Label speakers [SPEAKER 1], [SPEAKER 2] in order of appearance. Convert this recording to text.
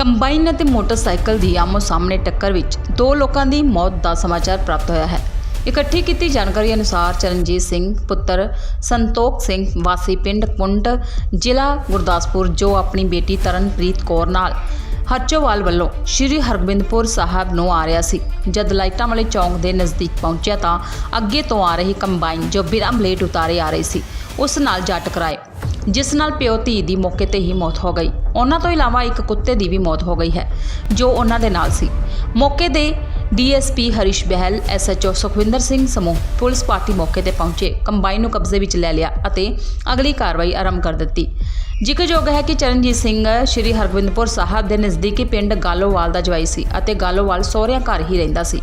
[SPEAKER 1] Combine ਅਤੇ motorcycle ਦੀ ਆਮੋ ਸਾਹਮਣੇ ਟੱਕਰ ਵਿੱਚ ਦੋ ਲੋਕਾਂ ਦੀ ਮੌਤ ਦਾ ਸਮਾਚਾਰ ਪ੍ਰਾਪਤ ਹੋਇਆ ਹੈ। ਇਕੱਠੀ ਕੀਤੀ ਜਾਣਕਾਰੀ ਅਨੁਸਾਰ ਚਰਨਜੀਤ ਸਿੰਘ, ਪੁੱਤਰ ਸੰਤੋਖ ਸਿੰਘ, ਵਾਸੀ ਪਿੰਡ ਕੁੰਡ, ਜ਼ਿਲ੍ਹਾ ਗੁਰਦਾਸਪੁਰ, ਜੋ ਆਪਣੀ ਬੇਟੀ ਤਰਨਪ੍ਰੀਤ ਕੌਰ ਨਾਲ ਹਰਚੋਵਾਲ ਵੱਲੋਂ ਸ਼੍ਰੀ ਹਰਗੋਬਿੰਦਪੁਰ ਸਾਹਿਬ ਨੂੰ ਆ ਰਿਹਾ ਸੀ। ਜਦ ਲਾਈਟਾਂ ਵਾਲੇ ਚੌਂਕ ਦੇ ਨਜ਼ਦੀਕ ਪਹੁੰਚਿਆ ਤਾਂ ਅੱਗੇ ਤੋਂ ਆ ਰਹੀ ਕੰਬਾਈਨ ਜੋ ਬਿਨਾਂ ਬਲੇਡ ਉਤਾਰੇ ਆ ਰਹੀ ਸੀ, ਉਸ ਨਾਲ ਜਾ ਟਕਰਾਏ। ਜਿਸ ਨਾਲ ਪਿਓ ਧੀ ਦੀ ਮੌਕੇ ਤੇ ਹੀ ਮੌਤ ਹੋ ਗਈ। ਉਹਨਾਂ ਤੋਂ ਇਲਾਵਾ ਇੱਕ ਕੁੱਤੇ ਦੀ ਵੀ ਮੌਤ ਹੋ ਗਈ ਹੈ, ਜੋ ਉਹਨਾਂ ਦੇ ਨਾਲ ਸੀ। ਮੌਕੇ ਦੇ ਡੀਐਸਪੀ ਹਰੀਸ਼ ਬਹਿਲ, ਐਸਐਚਓ ਸੁਖਵਿੰਦਰ ਸਿੰਘ ਸਮੂਹ ਪੁਲਿਸ ਪਾਰਟੀ ਮੌਕੇ ਤੇ ਪਹੁੰਚੇ, ਕੰਬਾਈਨ ਨੂੰ ਕਬਜ਼ੇ ਵਿੱਚ ਲੈ ਲਿਆ ਅਤੇ ਅਗਲੀ ਕਾਰਵਾਈ ਆਰੰਭ ਕਰ ਦਿੱਤੀ। ਜ਼ਿਕਰਯੋਗ ਹੈ ਕਿ ਚਰਨਜੀਤ ਸਿੰਘ, ਸ਼੍ਰੀ ਹਰਗੋਬਿੰਦਪੁਰ ਸਾਹਿਬ ਦੇ ਨਜ਼ਦੀਕੀ ਪਿੰਡ ਗਾਲੋਵਾਲ ਦਾ ਜਵਾਈ ਸੀ ਅਤੇ ਗਾਲੋਵਾਲ ਸਹੁਰਿਆਂ ਘਰ ਹੀ ਰਹਿੰਦਾ ਸੀ।